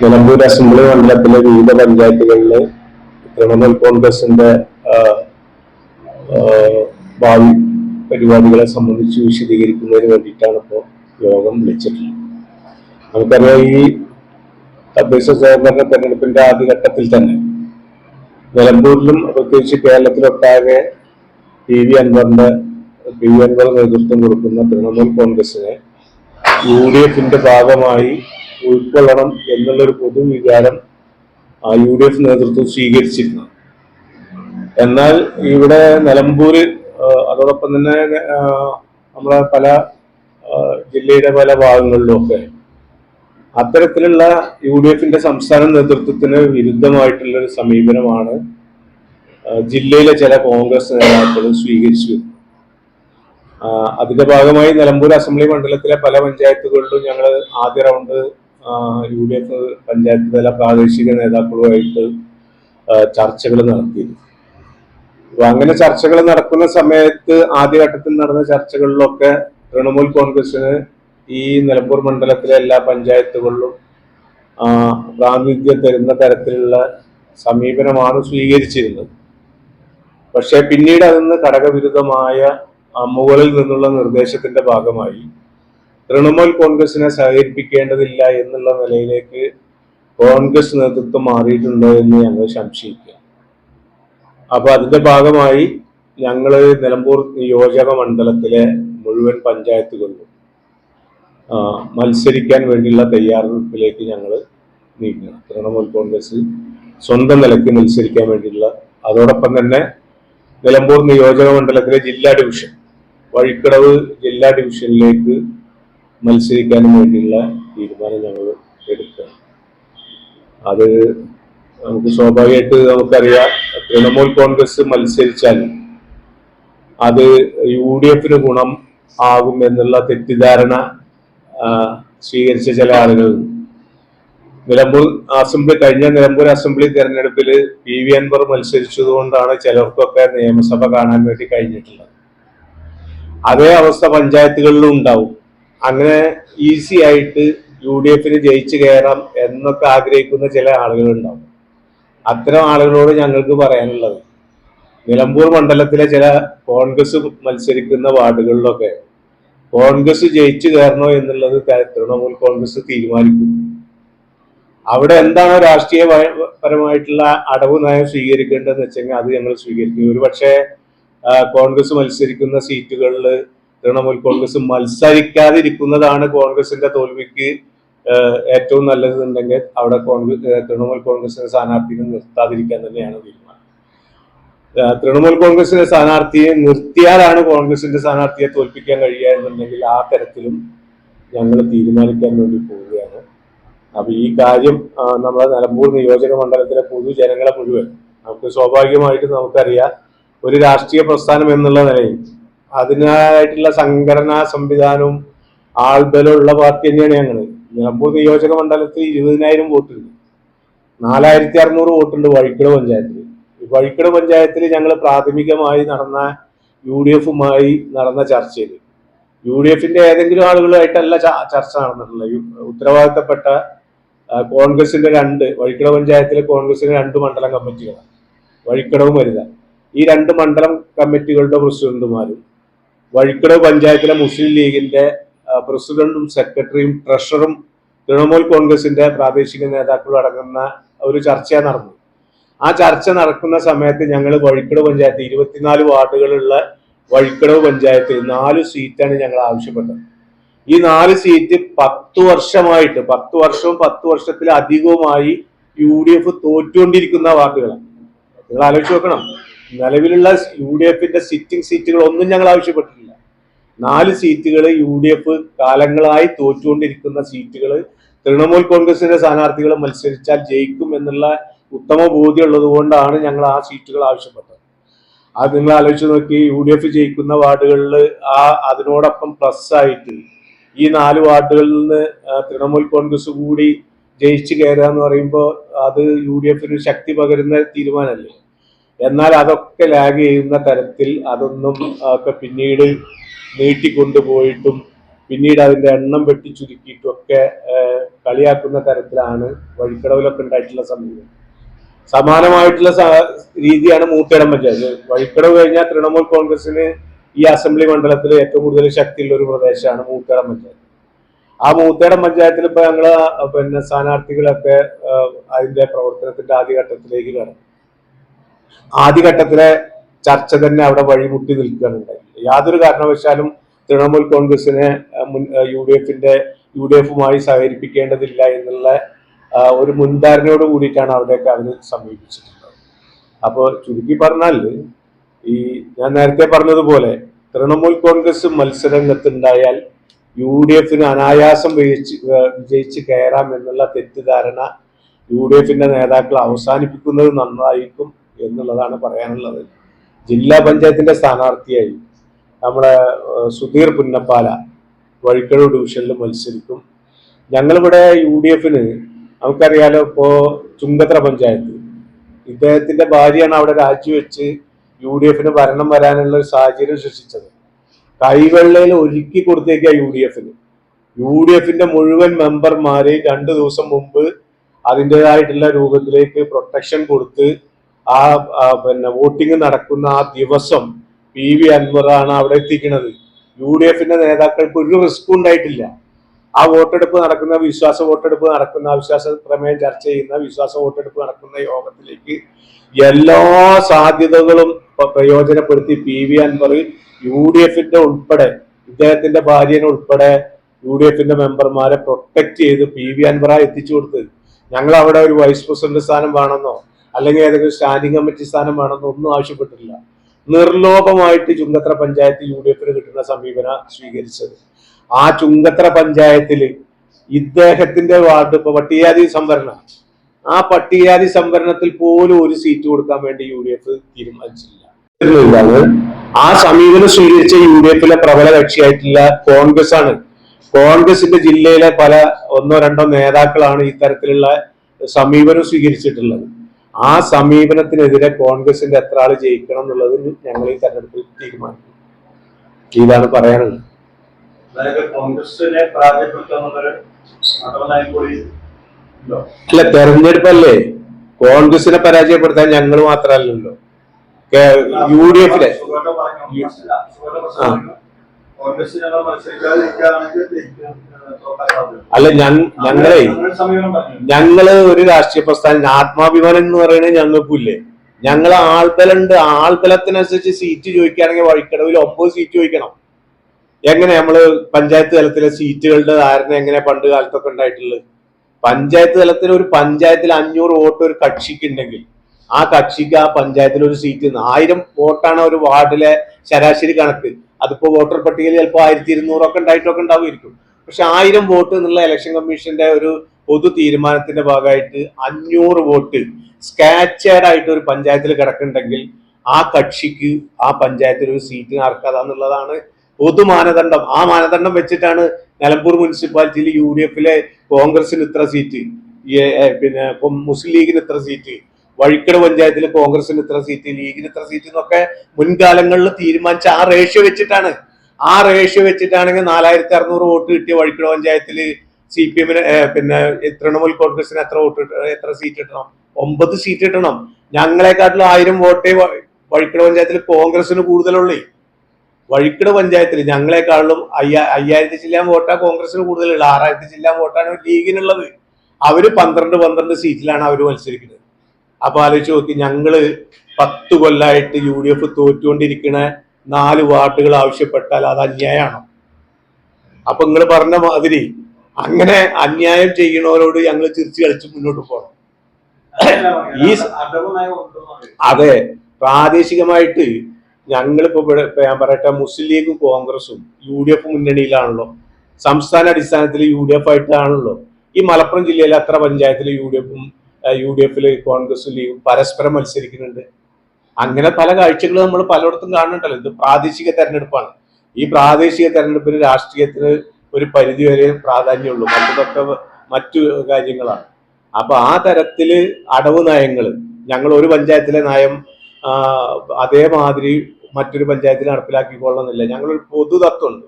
Nilambur assembly മണ്ഡലത്തിലെ വിവിധ പഞ്ചായത്തുകളിൽ തൃണമൂൽ കോൺഗ്രസിന്റെ ഭാവി പരിപാടികളെ സംബന്ധിച്ച് വിശദീകരിക്കുന്നതിന് വേണ്ടിയിട്ടാണ് ഇപ്പോൾ യോഗം വിളിച്ചിട്ടുള്ളത്. നമുക്കറിയാം ഈ തദ്ദേശ സ്വയംഭരണ തെരഞ്ഞെടുപ്പിന്റെ ആദ്യഘട്ടത്തിൽ തന്നെ നിലമ്പൂരിലും പ്രത്യേകിച്ച് കേരളത്തിലൊട്ടാകെ പി വി അൻവറിന്റെ പി വി അൻവർ നേതൃത്വം കൊടുക്കുന്ന തൃണമൂൽ കോൺഗ്രസിനെ യു ഡി എഫിന്റെ ഭാഗമായി ഉൾക്കൊള്ളണം എന്നുള്ളൊരു പൊതുവികാരം യു ഡി എഫ് നേതൃത്വം സ്വീകരിച്ചിരുന്നു. എന്നാൽ ഇവിടെ നിലമ്പൂര് അതോടൊപ്പം തന്നെ നമ്മളെ പല ജില്ലയുടെ പല ഭാഗങ്ങളിലുമൊക്കെ അത്തരത്തിലുള്ള യു ഡി എഫിന്റെ സംസ്ഥാന നേതൃത്വത്തിന് വിരുദ്ധമായിട്ടുള്ള ഒരു സമീപനമാണ് ജില്ലയിലെ ചില കോൺഗ്രസ് നേതാക്കൾ സ്വീകരിച്ചു അതിന്റെ ഭാഗമായി നിലമ്പൂർ അസംബ്ലി മണ്ഡലത്തിലെ പല പഞ്ചായത്തുകളിലും ഞങ്ങൾ ആദ്യ round U D F panchayat തല പ്രാദേശിക നേതാക്കളുമായിട്ട് ചർച്ചകൾ നടത്തിയിരുന്നു. അപ്പൊ അങ്ങനെ ചർച്ചകൾ നടക്കുന്ന സമയത്ത് ആദ്യഘട്ടത്തിൽ നടന്ന ചർച്ചകളിലൊക്കെ തൃണമൂൽ കോൺഗ്രസിന് ഈ നിലമ്പൂർ മണ്ഡലത്തിലെ എല്ലാ പഞ്ചായത്തുകളിലും പ്രാതിനിധ്യം തരുന്ന തരത്തിലുള്ള സമീപനമാണ് സ്വീകരിച്ചിരുന്നത്. പക്ഷേ പിന്നീട് അതിന്ന് ഘടകവിരുദ്ധമായ മുകളിൽ നിന്നുള്ള നിർദ്ദേശത്തിന്റെ ഭാഗമായി തൃണമൂൽ കോൺഗ്രസിനെ സഹകരിപ്പിക്കേണ്ടതില്ല എന്നുള്ള നിലയിലേക്ക് കോൺഗ്രസ് നേതൃത്വം മാറിയിട്ടുണ്ടോ എന്ന് ഞങ്ങൾ സംശയിക്കുക. അപ്പൊ അതിന്റെ ഭാഗമായി ഞങ്ങൾ നിലമ്പൂർ നിയോജക മണ്ഡലത്തിലെ മുഴുവൻ പഞ്ചായത്തുകളിലും മത്സരിക്കാൻ വേണ്ടിയുള്ള തയ്യാറെടുപ്പിലേക്ക് ഞങ്ങൾ നീങ്ങണം. തൃണമൂൽ കോൺഗ്രസ് സ്വന്തം നിലയ്ക്ക് മത്സരിക്കാൻ വേണ്ടിയുള്ള അതോടൊപ്പം തന്നെ നിലമ്പൂർ നിയോജക മണ്ഡലത്തിലെ ജില്ലാ ഡിവിഷൻ വഴിക്കടവ് ജില്ലാ ഡിവിഷനിലേക്ക് മത്സരിക്കാനും വേണ്ടിയുള്ള തീരുമാനം ഞങ്ങൾ എടുക്കുക. അത് നമുക്ക് സ്വാഭാവികമായിട്ട് നമുക്കറിയാം തൃണമൂൽ കോൺഗ്രസ് മത്സരിച്ചാൽ അത് യു ഡി എഫിന് ഗുണം ആകും എന്നുള്ള തെറ്റിദ്ധാരണ സ്വീകരിച്ച ചില ആളുകൾ. നിലമ്പൂർ അസംബ്ലി കഴിഞ്ഞ നിലമ്പൂർ അസംബ്ലി തെരഞ്ഞെടുപ്പിൽ പി വി അൻവർ മത്സരിച്ചതുകൊണ്ടാണ് ചിലർക്കൊക്കെ നിയമസഭ കാണാൻ വേണ്ടി കഴിഞ്ഞിട്ടുള്ളത്. അതേ അവസ്ഥ പഞ്ചായത്തുകളിലും ഉണ്ടാവും. അങ്ങനെ ഈസി ആയിട്ട് യു ഡി എഫിന് ജയിച്ചു കയറാം എന്നൊക്കെ ആഗ്രഹിക്കുന്ന ചില ആളുകളുണ്ടാവും. അത്തരം ആളുകളോട് ഞങ്ങൾക്ക് പറയാനുള്ളത് നിലമ്പൂർ മണ്ഡലത്തിലെ ചില കോൺഗ്രസ് മത്സരിക്കുന്ന വാർഡുകളിലൊക്കെ കോൺഗ്രസ് ജയിച്ചു കയറണോ എന്നുള്ളത് തൃണമൂൽ കോൺഗ്രസ് തീരുമാനിക്കും. അവിടെ എന്താണ് രാഷ്ട്രീയ പരമായിട്ടുള്ള അടവ് നയം സ്വീകരിക്കേണ്ടതെന്ന് വെച്ചെങ്കിൽ അത് ഞങ്ങൾ സ്വീകരിക്കും. ഒരു പക്ഷേ കോൺഗ്രസ് മത്സരിക്കുന്ന സീറ്റുകളിൽ തൃണമൂൽ കോൺഗ്രസ് മത്സരിക്കാതിരിക്കുന്നതാണ് കോൺഗ്രസിന്റെ തോൽവിക്ക് ഏറ്റവും നല്ലതെന്നുണ്ടെങ്കിൽ അവിടെ കോൺഗ്രസ് തൃണമൂൽ കോൺഗ്രസിന്റെ സ്ഥാനാർത്ഥിനെ നിർത്താതിരിക്കാൻ തന്നെയാണ് തീരുമാനം. തൃണമൂൽ കോൺഗ്രസിന്റെ സ്ഥാനാർത്ഥിയെ നിർത്തിയാലാണ് കോൺഗ്രസിന്റെ സ്ഥാനാർത്ഥിയെ തോൽപ്പിക്കാൻ കഴിയുക എന്നുണ്ടെങ്കിൽ ആ തരത്തിലും ഞങ്ങൾ തീരുമാനിക്കാൻ വേണ്ടി പോവുകയാണ്. അപ്പൊ ഈ കാര്യം നമ്മുടെ നിലമ്പൂർ നിയോജക മണ്ഡലത്തിലെ പൊതുജനങ്ങളെ മുഴുവൻ നമുക്ക് സ്വാഭാവികമായിട്ട് നമുക്കറിയാം ഒരു രാഷ്ട്രീയ പ്രസ്ഥാനം എന്നുള്ള നിലയിൽ അതിനായിട്ടുള്ള സംഘടനാ സംവിധാനവും ആൾബലമുള്ള പാർട്ടി തന്നെയാണ് ഞങ്ങൾ നിലമ്പൂർ നിയോജക മണ്ഡലത്തിൽ ഇരുപതിനായിരം വോട്ടുണ്ട് നാലായിരത്തി അറുന്നൂറ് വോട്ടുണ്ട് വഴിക്കട പഞ്ചായത്തിൽ വഴിക്കട പഞ്ചായത്തിൽ ഞങ്ങൾ പ്രാഥമികമായി നടന്ന യു ഡി എഫുമായി നടന്ന ചർച്ചയിൽ യു ഡി എഫിന്റെ ഏതെങ്കിലും ആളുകളുമായിട്ടല്ല ചർച്ച നടന്നിട്ടുള്ളത്. ഉത്തരവാദിത്തപ്പെട്ട കോൺഗ്രസിന്റെ രണ്ട് വഴിക്കട പഞ്ചായത്തിലെ കോൺഗ്രസിന്റെ രണ്ട് മണ്ഡലം കമ്മിറ്റികളാണ്. വഴിക്കടവും വരുത ഈ രണ്ട് മണ്ഡലം കമ്മിറ്റികളുടെ പ്രസിഡന്റുമാരും വഴിക്കടവ് പഞ്ചായത്തിലെ മുസ്ലിം ലീഗിന്റെ പ്രസിഡന്റും സെക്രട്ടറിയും ട്രഷറും തൃണമൂൽ കോൺഗ്രസിന്റെ പ്രാദേശിക നേതാക്കളും അടങ്ങുന്ന ഒരു ചർച്ച നടന്നു ആ ചർച്ച നടക്കുന്ന സമയത്ത് ഞങ്ങൾ വഴിക്കട പഞ്ചായത്ത് ഇരുപത്തിനാല് വാർഡുകളുള്ള വഴിക്കടവ് പഞ്ചായത്തിൽ നാല് സീറ്റാണ് ഞങ്ങൾ ആവശ്യപ്പെട്ടത്. ഈ നാല് സീറ്റ് പത്തു വർഷമായിട്ട് പത്ത് വർഷവും പത്ത് വർഷത്തിലധികവുമായി യു ഡി എഫ് തോറ്റുകൊണ്ടിരിക്കുന്ന വാർഡുകളാണ് നിങ്ങൾ ആലോചിച്ച് നോക്കണം. നിലവിലുള്ള യു ഡി എഫിന്റെ സിറ്റിംഗ് സീറ്റുകൾ ഒന്നും ഞങ്ങൾ ആവശ്യപ്പെട്ടിട്ടില്ല. നാല് സീറ്റുകൾ യു ഡി എഫ് കാലങ്ങളായി തോറ്റുകൊണ്ടിരിക്കുന്ന സീറ്റുകൾ തൃണമൂൽ കോൺഗ്രസിന്റെ സ്ഥാനാർത്ഥികൾ മത്സരിച്ചാൽ ജയിക്കും എന്നുള്ള ഉത്തമ ബോധ്യമുള്ളത് കൊണ്ടാണ് ഞങ്ങൾ ആ സീറ്റുകൾ ആവശ്യപ്പെട്ടത്. അത് നിങ്ങൾ ആലോചിച്ച് നോക്കി യു ഡി എഫ് ജയിക്കുന്ന വാർഡുകളിൽ ആ അതിനോടൊപ്പം പ്ലസ് ആയിട്ട് ഈ നാല് വാർഡുകളിൽ നിന്ന് തൃണമൂൽ കോൺഗ്രസ് കൂടി ജയിച്ചു കയറുക എന്ന് പറയുമ്പോൾ അത് യു ഡി എഫിന് ശക്തി പകരുന്ന തീരുമാനമല്ലേ? എന്നാൽ അതൊക്കെ ലാഗ് ചെയ്യുന്ന തരത്തിൽ അതൊന്നും ഒക്കെ പിന്നീട് നീട്ടിക്കൊണ്ടുപോയിട്ടും പിന്നീട് അതിന്റെ എണ്ണം വെട്ടി ചുരുക്കിയിട്ടും ഒക്കെ കളിയാക്കുന്ന തരത്തിലാണ് വഴിക്കടവിലൊക്കെ ഉണ്ടായിട്ടുള്ള സമീപനം സമാനമായിട്ടുള്ള രീതിയാണ് മൂത്തേടം പഞ്ചായത്ത്. വഴിക്കടവ് കഴിഞ്ഞാൽ തൃണമൂൽ കോൺഗ്രസിന് ഈ അസംബ്ലി മണ്ഡലത്തിൽ ഏറ്റവും കൂടുതൽ ശക്തിയുള്ള ഒരു പ്രദേശമാണ് മൂത്തേടം പഞ്ചായത്ത്. ആ മൂത്തേടം പഞ്ചായത്തിൽ ഇപ്പൊ ഞങ്ങൾ പിന്നെ സ്ഥാനാർത്ഥികളൊക്കെ അതിന്റെ പ്രവർത്തനത്തിന്റെ ആദ്യഘട്ടത്തിലേക്ക് കടന്നു. ആദ്യഘട്ടത്തിലെ ചർച്ച തന്നെ അവിടെ വഴിമുട്ടി നിൽക്കുകയാണ് ഉണ്ടായിരുന്നത്. യാതൊരു കാരണവശാലും തൃണമൂൽ കോൺഗ്രസിനെ യു ഡി എഫിന്റെ യു ഡി എഫുമായി സഹകരിപ്പിക്കേണ്ടതില്ല എന്നുള്ള ഒരു മുൻധാരണയോട് കൂടിയിട്ടാണ് അവിടെയൊക്കെ അവർ സമീപിച്ചിട്ടുള്ളത്. അപ്പോൾ ചുരുക്കി പറഞ്ഞാൽ ഈ ഞാൻ നേരത്തെ പറഞ്ഞതുപോലെ തൃണമൂൽ കോൺഗ്രസ് മത്സരരംഗത്തുണ്ടായാൽ യു ഡി എഫിന് അനായാസം വിജയിച്ച് വിജയിച്ച് കയറാം എന്നുള്ള തെറ്റിദ്ധാരണ യു ഡി എഫിന്റെ നേതാക്കൾ അവസാനിപ്പിക്കുന്നത് നന്നായിരിക്കും. എന്നുള്ളതാണ് പറയാനുള്ളത്. ജില്ലാ പഞ്ചായത്തിന്റെ സ്ഥാനാർത്ഥിയായി നമ്മുടെ സുധീർ പുന്നപ്പാല വഴിക്കഴു ഡിവിഷനിൽ മത്സരിക്കും. ഞങ്ങളിവിടെ യു ഡി എഫിന് നമുക്കറിയാലോ ഇപ്പോ ചുങ്കത്ര പഞ്ചായത്ത്. ഇദ്ദേഹത്തിന്റെ ഭാര്യയാണ് അവിടെ രാജിവെച്ച് യു ഡി എഫിന് ഭരണം വരാനുള്ള ഒരു സാഹചര്യം സൃഷ്ടിച്ചത്. കൈവെള്ളയിൽ ഒരുക്കി കൊടുത്തേക്കുക യു ഡി എഫിന് യു ഡി എഫിന്റെ മുഴുവൻ മെമ്പർമാരെയും രണ്ടു ദിവസം മുമ്പ് അതിന്റെതായിട്ടുള്ള രൂപത്തിലേക്ക് പ്രൊട്ടക്ഷൻ കൊടുത്ത് ആ പിന്നെ വോട്ടിംഗ് നടക്കുന്ന ആ ദിവസം പി വി അൻവറാണ് അവിടെ എത്തിക്കുന്നത്. യു ഡി എഫിന്റെ നേതാക്കൾക്ക് ഒരു റിസ്ക് ഉണ്ടായിട്ടില്ല. ആ വോട്ടെടുപ്പ് നടക്കുന്ന വിശ്വാസ വോട്ടെടുപ്പ് നടക്കുന്ന വിശ്വാസ പ്രമേയം ചർച്ച ചെയ്യുന്ന വിശ്വാസ വോട്ടെടുപ്പ് നടക്കുന്ന യോഗത്തിലേക്ക് എല്ലാ സാധ്യതകളും പ്രയോജനപ്പെടുത്തി P V Anvar U D എഫിന്റെ ഉൾപ്പെടെ ഇദ്ദേഹത്തിന്റെ ഭാര്യനെ ഉൾപ്പെടെ യു ഡി എഫിന്റെ മെമ്പർമാരെ പ്രൊട്ടക്ട് ചെയ്ത് പി വി അൻവറ എത്തിച്ചു കൊടുത്തത്. ഞങ്ങൾ അവിടെ ഒരു വൈസ് പ്രസിഡന്റ് സ്ഥാനം വേണമെന്നോ അല്ലെങ്കിൽ ഏതെങ്കിലും സ്റ്റാൻഡിംഗ് കമ്മിറ്റി സ്ഥാനം വേണമെന്നൊന്നും ആവശ്യപ്പെട്ടിട്ടില്ല. നിർലോഭമായിട്ട് ചുങ്കത്ര പഞ്ചായത്ത് യു ഡി എഫിന് കിട്ടുന്ന സമീപന സ്വീകരിച്ചത്. ആ ചുങ്കത്ര പഞ്ചായത്തിൽ ഇദ്ദേഹത്തിന്റെ വാർഡ് ഇപ്പൊ പട്ടികജാതി സംവരണ. ആ പട്ടികജാതി സംവരണത്തിൽ പോലും ഒരു സീറ്റ് കൊടുക്കാൻ വേണ്ടി യു ഡി എഫ് തീരുമാനിച്ചില്ല. ആ സമീപനം സ്വീകരിച്ച യു ഡി എഫിലെ പ്രബല കക്ഷിയായിട്ടുള്ള കോൺഗ്രസ് ആണ് കോൺഗ്രസിന്റെ ജില്ലയിലെ പല ഒന്നോ രണ്ടോ നേതാക്കളാണ് ഇത്തരത്തിലുള്ള സമീപനം സ്വീകരിച്ചിട്ടുള്ളത്. ആ സമീപനത്തിനെതിരെ കോൺഗ്രസിന്റെ എത്ര ആൾ ജയിക്കണം എന്നുള്ളത് ഞങ്ങൾ ഈ തെരഞ്ഞെടുപ്പിൽ തീരുമാനിക്കും. ഇതാണ് പറയാനുള്ളത്. അല്ല തെരഞ്ഞെടുപ്പല്ലേ? കോൺഗ്രസിനെ പരാജയപ്പെടുത്താൻ ഞങ്ങൾ മാത്രമല്ലല്ലോ. യു ഡി എഫിലെ കോൺഗ്രസ് അല്ല ഞാൻ ഞങ്ങളെ ഞങ്ങൾ ഒരു രാഷ്ട്രീയ പ്രസ്ഥാനം ആത്മാഭിമാനം എന്ന് പറയുന്നത് ഞങ്ങൾക്കില്ലേ ഞങ്ങൾ ആൾബലുണ്ട് ആൾബലത്തിനനുസരിച്ച് സീറ്റ് ചോദിക്കുകയാണെങ്കിൽ വഴിക്കടവിൽ ഒമ്പത് സീറ്റ് ചോദിക്കണം. എങ്ങനെ നമ്മൾ പഞ്ചായത്ത് തലത്തിലെ സീറ്റുകളുടെ ധാരണ എങ്ങനെ പണ്ട് കാലത്തൊക്കെ ഉണ്ടായിട്ടുള്ളത്? പഞ്ചായത്ത് തലത്തിൽ ഒരു പഞ്ചായത്തിൽ അഞ്ഞൂറ് വോട്ട് ഒരു കക്ഷിക്ക് ഉണ്ടെങ്കിൽ ആ കക്ഷിക്ക് ആ പഞ്ചായത്തിൽ ഒരു സീറ്റ് ആയിരം വോട്ടാണ് ഒരു വാർഡിലെ ശരാശരി കണക്ക്. അതിപ്പോ വോട്ടർ പട്ടികയിൽ ചിലപ്പോൾ ആയിരത്തി ഇരുന്നൂറൊക്കെ ഉണ്ടായിട്ടൊക്കെ ഉണ്ടാവുമായിരിക്കും. പക്ഷെ ആയിരം വോട്ട് എന്നുള്ള ഇലക്ഷൻ കമ്മീഷന്റെ ഒരു പൊതു തീരുമാനത്തിന്റെ ഭാഗമായിട്ട് അഞ്ഞൂറ് വോട്ട് സ്കാച്ചേഡ് ആയിട്ട് ഒരു പഞ്ചായത്തിൽ കിടക്കുന്നുണ്ടെങ്കിൽ ആ കക്ഷിക്ക് ആ പഞ്ചായത്തിൽ ഒരു സീറ്റിന് അർഹത പൊതു മാനദണ്ഡം. ആ മാനദണ്ഡം വെച്ചിട്ടാണ് നിലമ്പൂർ മുനിസിപ്പാലിറ്റിയിൽ യു ഡി എഫിലെ കോൺഗ്രസിന് ഇത്ര സീറ്റ് പിന്നെ മുസ്ലിം ലീഗിന് ഇത്ര സീറ്റ് വഴിക്കട് പഞ്ചായത്തിൽ കോൺഗ്രസിന് ഇത്ര സീറ്റ് ലീഗിന് ഇത്ര സീറ്റ് എന്നൊക്കെ മുൻകാലങ്ങളിൽ തീരുമാനിച്ച ആ റേഷ്യോ വെച്ചിട്ടാണ് ആ റേഷ്യോ വെച്ചിട്ടാണെങ്കിൽ നാലായിരത്തി അറുന്നൂറ് വോട്ട് കിട്ടിയ വഴിക്കുട പഞ്ചായത്തിൽ സി പി എമ്മിന് പിന്നെ തൃണമൂൽ കോൺഗ്രസിന് എത്ര വോട്ട് എത്ര സീറ്റ് കിട്ടണം? ഒമ്പത് സീറ്റ് കിട്ടണം. ഞങ്ങളെക്കാട്ടിലും ആയിരം വോട്ടേ വഴിക്കുട പഞ്ചായത്തിൽ കോൺഗ്രസിന് കൂടുതലുള്ളേ. വഴിക്കുട പഞ്ചായത്തിൽ ഞങ്ങളെക്കാളും അയ്യാ അയ്യായിരത്തി ചില്ലാൻ വോട്ടാ കോൺഗ്രസിന് കൂടുതലുള്ള. ആറായിരത്തി ചില്ലാൻ വോട്ടാണ് ലീഗിനുള്ളത്. അവർ പന്ത്രണ്ട് പന്ത്രണ്ട് സീറ്റിലാണ് അവർ മത്സരിക്കുന്നത്. അപ്പൊ ആലോചിച്ച് നോക്കി ഞങ്ങൾ പത്ത് കൊല്ലായിട്ട് യു ഡി എഫ് തോറ്റുകൊണ്ടിരിക്കണ നാല് വാർഡുകൾ ആവശ്യപ്പെട്ടാൽ അത് അന്യായമാണ്? അപ്പൊ നിങ്ങൾ പറഞ്ഞ മാതിരി അങ്ങനെ അന്യായം ചെയ്യണവരോട് ഞങ്ങൾ ചിരിച്ചു കളിച്ച് മുന്നോട്ട് പോകണം. ഈ അതെ പ്രാദേശികമായിട്ട് ഞങ്ങളിപ്പോ ഇവിടെ ഞാൻ പറയട്ടെ മുസ്ലിം ലീഗും കോൺഗ്രസും യു ഡി എഫ് മുന്നണിയിലാണല്ലോ. സംസ്ഥാന അടിസ്ഥാനത്തിൽ യു ഡി എഫ് ആയിട്ടാണല്ലോ. ഈ മലപ്പുറം ജില്ലയിലെ അത്ര പഞ്ചായത്തിൽ യു ഡി എഫും യു ഡി എഫിൽ കോൺഗ്രസും ലീഗും പരസ്പരം മത്സരിക്കുന്നുണ്ട്. അങ്ങനെ പല കാഴ്ചകളും നമ്മൾ പലയിടത്തും കാണുന്നുണ്ടല്ലോ. ഇത് പ്രാദേശിക തെരഞ്ഞെടുപ്പാണ്. ഈ പ്രാദേശിക തെരഞ്ഞെടുപ്പിന് രാഷ്ട്രീയത്തിന് ഒരു പരിധി വരെ പ്രാധാന്യമുള്ളൂ. മറ്റതൊക്കെ മറ്റു കാര്യങ്ങളാണ്. അപ്പൊ ആ തരത്തിൽ അടവ് നയങ്ങൾ ഞങ്ങൾ ഒരു പഞ്ചായത്തിലെ നയം അതേമാതിരി മറ്റൊരു പഞ്ചായത്തിൽ നടപ്പിലാക്കിക്കൊള്ളണമെന്നില്ല. ഞങ്ങളൊരു പൊതു തത്വമുണ്ട്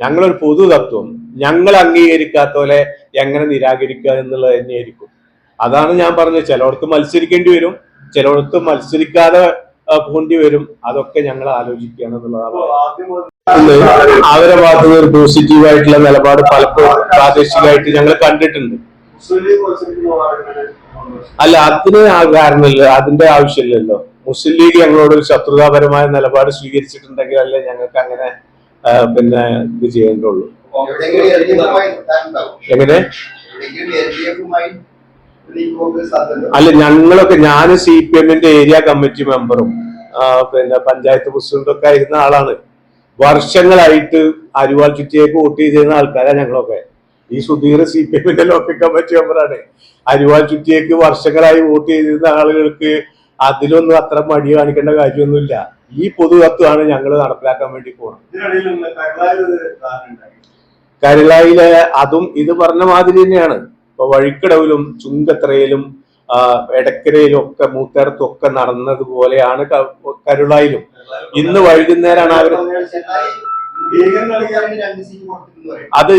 ഞങ്ങളൊരു പൊതു തത്വം ഞങ്ങൾ അംഗീകരിക്കാത്ത പോലെ എങ്ങനെ നിരാകരിക്കുക എന്നുള്ളത് തന്നെയായിരിക്കും. അതാണ് ഞാൻ പറഞ്ഞത്. ചിലയിടത്ത് മത്സരിക്കേണ്ടി വരും. ചിലയിടത്ത് മത്സരിക്കാതെ പോണ്ടി വരും. അതൊക്കെ ഞങ്ങൾ ആലോചിക്കുകയാണ് എന്നുള്ളതാണ്. അവരെ ഭാഗത്ത് നിന്ന് ഒരു പോസിറ്റീവ് ആയിട്ടുള്ള നിലപാട് പലപ്പോഴും പ്രാദേശികമായിട്ട് ഞങ്ങൾ കണ്ടിട്ടുണ്ട്. അല്ല അതിന് ആ കാരണമില്ല. അതിന്റെ ആവശ്യമില്ലല്ലോ. മുസ്ലിം ലീഗ് ഞങ്ങളോട് ഒരു ശത്രുതാപരമായ നിലപാട് സ്വീകരിച്ചിട്ടുണ്ടെങ്കിൽ അല്ലേ ഞങ്ങൾക്ക് അങ്ങനെ പിന്നെ ഇത് ചെയ്യേണ്ടുള്ളൂ എങ്ങനെ? അല്ല ഞങ്ങളൊക്കെ ഞാൻ സി പി എമ്മിന്റെ ഏരിയ കമ്മിറ്റി മെമ്പറും പിന്നെ പഞ്ചായത്ത് പ്രസിഡന്റും ഒക്കെ ആയിരുന്ന ആളാണ്. വർഷങ്ങളായിട്ട് അരിവാൾ ചുറ്റിയേക്ക് വോട്ട് ചെയ്തിരുന്ന ആൾക്കാരാണ് ഞങ്ങളൊക്കെ. ഈ സുധീർ സി പി എമ്മിന്റെ ലോക്കൽ കമ്മിറ്റി മെമ്പറാണ്. അരിവാൾ ചുറ്റിയേക്ക് വർഷങ്ങളായി വോട്ട് ചെയ്തിരുന്ന ആളുകൾക്ക് അതിലൊന്നും അത്ര മടി കാണിക്കേണ്ട കാര്യമൊന്നുമില്ല. ഈ പൊതു തത്വമാണ് ഞങ്ങൾ നടപ്പിലാക്കാൻ വേണ്ടി പോകുന്നത് കരുളായിലെ അതും ഇത് പറഞ്ഞ മാതിരി തന്നെയാണ്. ഇപ്പൊ വഴിക്കടവിലും ചുങ്കത്രയിലും എടക്കരയിലും ഒക്കെ മൂത്തേർത്തും ഒക്കെ നടന്നതുപോലെയാണ് കരുളായിലും. ഇന്ന് വൈകുന്നേരമാണ് അവർ അത്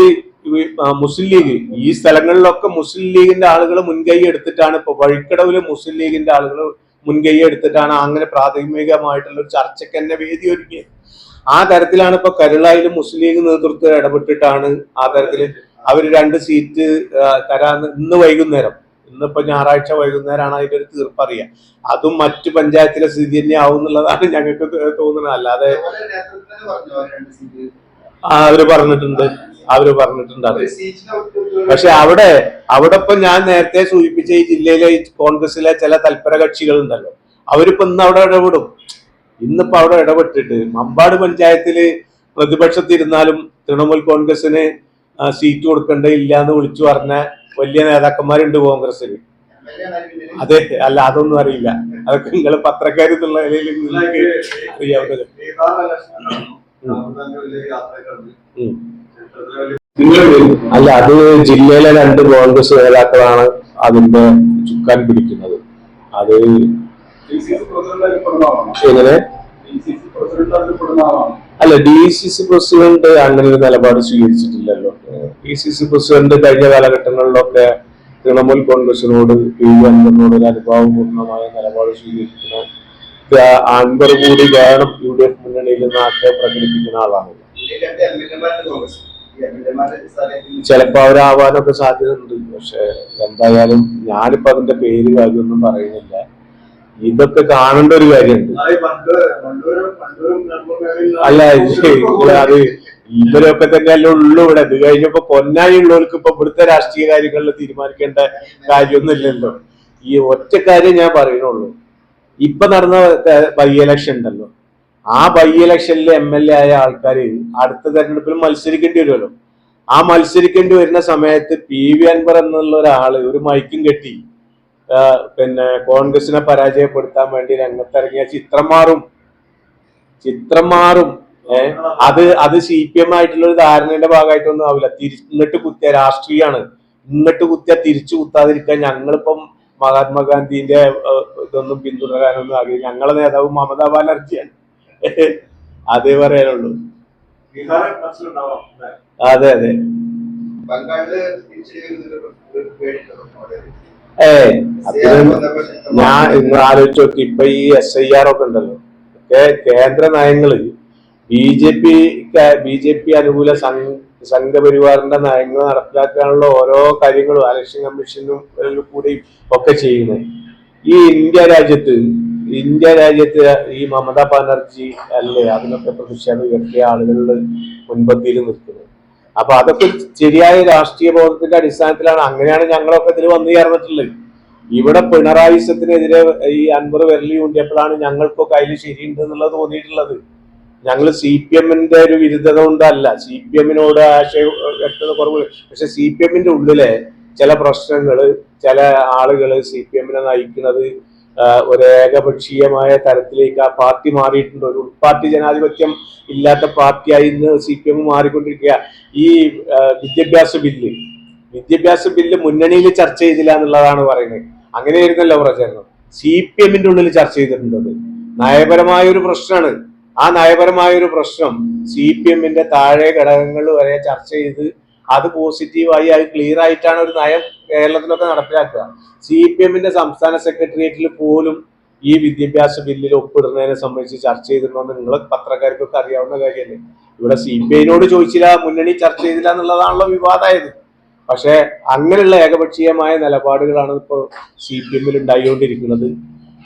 മുസ്ലിം ലീഗ്. ഈ സ്ഥലങ്ങളിലൊക്കെ മുസ്ലിം ലീഗിന്റെ ആളുകൾ മുൻകൈ എടുത്തിട്ടാണ് ഇപ്പൊ വഴിക്കടവിൽ മുസ്ലിം ലീഗിന്റെ ആളുകൾ മുൻകൈ എടുത്തിട്ടാണ് അങ്ങനെ പ്രാഥമികമായിട്ടുള്ള ഒരു ചർച്ചയ്ക്ക് തന്നെ വേദി ഒരുങ്ങിയത് ആ തരത്തിലാണ് ഇപ്പൊ കരുളായിലും മുസ്ലിം ലീഗ് നേതൃത്വം ഇടപെട്ടിട്ടാണ് ആ തരത്തിൽ അവർ രണ്ട് സീറ്റ് തരാന്ന് ഇന്ന് വൈകുന്നേരം. ഇന്നിപ്പോ ഞായറാഴ്ച വൈകുന്നേരമാണ് അതിന്റെ ഒരു തീർപ്പറിയുക അതും മറ്റു പഞ്ചായത്തിലെ സ്ഥിതി തന്നെ ആവും എന്നുള്ളതാണ് ഞങ്ങൾക്ക് തോന്നുന്നത്. അല്ലാതെ അവർ പറഞ്ഞിട്ടുണ്ട്. അവർ പറഞ്ഞിട്ടുണ്ട് അത്. പക്ഷെ അവിടെ അവിടെ ഇപ്പൊ ഞാൻ നേരത്തെ സൂചിപ്പിച്ച ഈ ജില്ലയിലെ കോൺഗ്രസിലെ ചില തൽപര കക്ഷികൾ ഉണ്ടല്ലോ അവരിപ്പോ ഇന്ന് അവിടെ ഇടപെടും. ഇന്നിപ്പോ അവിടെ ഇടപെട്ടിട്ട് മമ്പാട് പഞ്ചായത്തിൽ പ്രതിപക്ഷത്തിരുന്നാലും തൃണമൂൽ കോൺഗ്രസിന് സീറ്റ് കൊടുക്കേണ്ടതില്ല എന്ന് വിളിച്ചു പറഞ്ഞ വലിയ നേതാക്കന്മാരുണ്ട് കോൺഗ്രസിൽ അതെ അല്ല അതൊന്നും അറിയില്ല. അതൊക്കെ നിങ്ങൾ പത്രക്കാരെന്നുള്ള നിലയിൽ നിങ്ങൾക്ക് അറിയാവുന്നത്. അല്ല അത് ജില്ലയിലെ രണ്ട് കോൺഗ്രസ് നേതാക്കളാണ് അതിന്റെ ചുക്കാൻ പിടിക്കുന്നത്. അത് എങ്ങനെ? അല്ല ഡി സി സി പ്രസിഡന്റ് അങ്ങനെ ഒരു നിലപാട് സ്വീകരിച്ചിട്ടില്ലല്ലോ. ഡി സി സി പ്രസിഡന്റ് കഴിഞ്ഞ കാലഘട്ടങ്ങളിലൊക്കെ തൃണമൂൽ കോൺഗ്രസിനോട് പി വി അൻവറിനോട് ഒരു അനുഭാവപൂർണമായ നിലപാട് സ്വീകരിക്കുന്ന അൻവർ കൂടി വേണം യു ഡി എഫ് മുന്നണിയിൽ നിന്ന് ആക്കെ പ്രകടിപ്പിക്കുന്ന ആളാണ്. ചിലപ്പോ അവരാവാനൊക്കെ സാധ്യത ഉണ്ട് പക്ഷെ എന്തായാലും ഞാനിപ്പോ അതിന്റെ പേര് കാര്യമൊന്നും പറയുന്നില്ല. ഇതൊക്കെ കാണേണ്ട ഒരു കാര്യമുണ്ട്. അല്ല അത് ഇവരൊക്കെ തന്നെയല്ലേ ഉള്ളൂ ഇവിടെ. ഇത് കഴിഞ്ഞപ്പോ പൊന്നാനി ഉള്ളവർക്ക് ഇപ്പൊ ഇവിടുത്തെ രാഷ്ട്രീയ കാര്യങ്ങളിൽ തീരുമാനിക്കേണ്ട കാര്യമൊന്നുമില്ലല്ലോ. ഈ ഒറ്റ കാര്യം ഞാൻ പറയുന്നുള്ളൂ. ഇപ്പൊ നടന്ന ബൈ ഇലക്ഷൻ ഉണ്ടല്ലോ. ആ ബൈ ഇലക്ഷനിൽ എം എൽ എ ആയ ആൾക്കാര് അടുത്ത തെരഞ്ഞെടുപ്പിൽ മത്സരിക്കേണ്ടി വരുമല്ലോ. ആ മത്സരിക്കേണ്ടി വരുന്ന സമയത്ത് പി വി അൻവർ എന്നുള്ള ഒരാൾ ഒരു മൈക്കും കെട്ടി പിന്നെ കോൺഗ്രസിനെ പരാജയപ്പെടുത്താൻ വേണ്ടി രംഗത്തിറങ്ങിയ ചിത്രം മാറും. ചിത്രം മാറും. അത് അത് സി പി എം ആയിട്ടുള്ള ഒരു ധാരണയുടെ ഭാഗമായിട്ടൊന്നും ആവില്ല. തിരി ഇങ്ങോട്ട് കുത്തിയ രാഷ്ട്രീയമാണ് ഇങ്ങോട്ട് കുത്തിയ തിരിച്ചു കുത്താതിരിക്കാൻ ഞങ്ങളിപ്പം മഹാത്മാഗാന്ധിന്റെ ഇതൊന്നും പിന്തുടരാനൊന്നും ആകില്ല ഞങ്ങളെ നേതാവ് മമതാ ബാനർജിയാണ്. അതേ പറയാനുള്ളൂ? അതെ അതെ? ഏ ഞാൻ ഇന്ന് ആലോചിച്ചു നോക്കി. ഇപ്പൊ ഈ എസ് ഐ ആർ ഒക്കെ ഉണ്ടല്ലോ. ഒക്കെ കേന്ദ്ര നയങ്ങൾ B J P B J P അനുകൂല സംഘ- സംഘപരിവാറിന്റെ നയങ്ങൾ നടപ്പിലാക്കാനുള്ള ഓരോ കാര്യങ്ങളും ഇലക്ഷൻ കമ്മീഷനും കൂടി ഒക്കെ ചെയ്യുന്നത്. ഈ ഇന്ത്യ രാജ്യത്ത് ഇന്ത്യ രാജ്യത്ത് ഈ മമതാ ബാനർജി അല്ലേ അതിനൊക്കെ പ്രതിഷേധം ഉയർത്തിയ ആളുകളുടെ മുൻപന്തിയിൽ നിൽക്കുന്നത്. അപ്പൊ അതൊക്കെ ശരിയായ രാഷ്ട്രീയ ബോധത്തിന്റെ അടിസ്ഥാനത്തിലാണ് അങ്ങനെയാണ് ഞങ്ങളൊക്കെ ഇതിൽ വന്നു ചേർന്നിട്ടുള്ളത്. ഇവിടെ പിണറായിസത്തിനെതിരെ ഈ അൻപത് വിരലി ഊണ്ടിയപ്പോഴാണ് ഞങ്ങൾക്കൊക്കെ അതിൽ ശരിയുണ്ട് എന്നുള്ളത് തോന്നിയിട്ടുള്ളത്. ഞങ്ങൾ സി പി എമ്മിന്റെ ഒരു വിരുദ്ധത കൊണ്ടല്ല. സി പി എമ്മിനോട് ആശയ വ്യക്തത കുറവ്. പക്ഷെ സി പി എമ്മിന്റെ ഉള്ളിലെ ചില പ്രശ്നങ്ങൾ ചില ആളുകൾ സി പി എമ്മിനെ നയിക്കുന്നത് ഒരു ഏകപക്ഷീയമായ തരത്തിലേക്ക് ആ പാർട്ടി മാറിയിട്ടുണ്ട്. ഒരു ഉൾപാർട്ടി ജനാധിപത്യം ഇല്ലാത്ത പാർട്ടിയായി ഇന്ന് സി പി എം മാറിക്കൊണ്ടിരിക്കുക ഈ വിദ്യാഭ്യാസ ബില്ല്. വിദ്യാഭ്യാസ ബില്ല് മുന്നണിയിൽ ചർച്ച ചെയ്തില്ല എന്നുള്ളതാണ് പറയുന്നത്. അങ്ങനെയായിരുന്നല്ലോ പ്രചരണം. സി പി എമ്മിന്റെ ഉള്ളിൽ ചർച്ച ചെയ്തിട്ടുണ്ട് അത്. നയപരമായ ഒരു പ്രശ്നമാണ്. ആ നയപരമായ ഒരു പ്രശ്നം സി പി എമ്മിന്റെ താഴെ ഘടകങ്ങൾ വരെ ചർച്ച ചെയ്ത് അത് പോസിറ്റീവായി അത് ക്ലിയർ ആയിട്ടാണ് ഒരു നയം കേരളത്തിലൊക്കെ നടപ്പിലാക്കുക. സി പി എമ്മിന്റെ സംസ്ഥാന സെക്രട്ടേറിയറ്റിൽ പോലും ഈ വിദ്യാഭ്യാസ ബില്ലിൽ ഒപ്പിടുന്നതിനെ സംബന്ധിച്ച് ചർച്ച ചെയ്തിട്ടുണ്ടെന്ന് നിങ്ങൾ പത്രക്കാർക്കൊക്കെ അറിയാവുന്ന കാര്യമല്ലേ. ഇവിടെ സി പി ഐനോട് ചോദിച്ചില്ല മുന്നണി ചർച്ച ചെയ്തില്ല എന്നുള്ളതാണല്ലോ വിവാദമായത്. പക്ഷേ അങ്ങനെയുള്ള ഏകപക്ഷീയമായ നിലപാടുകളാണ് ഇപ്പോൾ സി പി എമ്മിൽ ഉണ്ടായിക്കൊണ്ടിരിക്കുന്നത്.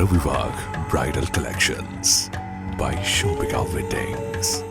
Vibhag Bridal Collections by Shobika Weddings.